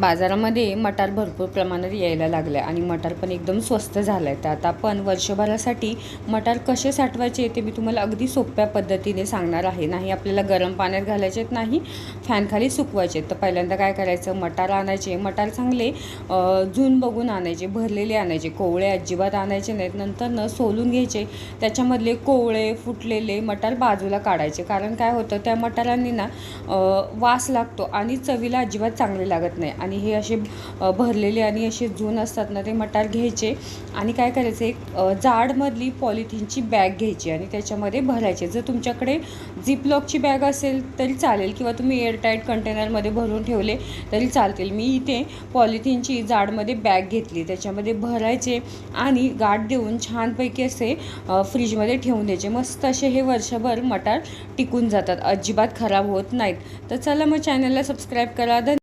बाजारामध्ये मटार भरपूर प्रमाणात यायला लागलं आहे आणि मटार पण एकदम स्वस्त झालं आहे तर आता आपण वर्षभरासाठी मटार कसे साठवायचे ते मी तुम्हाला अगदी सोप्या पद्धतीने सांगणार आहे. नाही आपल्याला गरम पाण्यात घालायचे आहेत नाही फॅनखाली सुकवायचे आहेत. तर पहिल्यांदा काय करायचं? मटार आणायचे. मटार चांगले जून बघून आणायचे भरलेले आणायचे. कोवळे अजिबात आणायचे नाहीत. नंतर न सोलून घ्यायचे. त्याच्यामधले कोवळे फुटलेले मटार बाजूला काढायचे. कारण काय होतं? त्या मटारांनी ना वास लागतो आणि चवीला अजिबात चांगले लागत नाही. आणि हे असे भरलेले आणि असे जून असतात ना ते मटार घ्यायचे. आणि काय करायचं एक जाडमधली पॉलिथिनची बॅग घ्यायची आणि त्याच्यामध्ये भरायचे. जर तुमच्याकडे झिपलॉकची बॅग असेल तरी चालेल. किंवा तुम्ही एअरटाईट कंटेनरमध्ये भरून ठेवले तरी चालतील. मी इथे पॉलिथिनची जाडमध्ये बॅग घेतली. त्याच्यामध्ये भरायचे आणि गाठ देऊन छानपैकी असे फ्रीजमध्ये ठेवून द्यायचे. मस्त असे हे वर्षभर मटार टिकून जातात. अजिबात खराब होत नाहीत. तर चला मग चॅनलला सबस्क्राईब करा. धन्यवाद.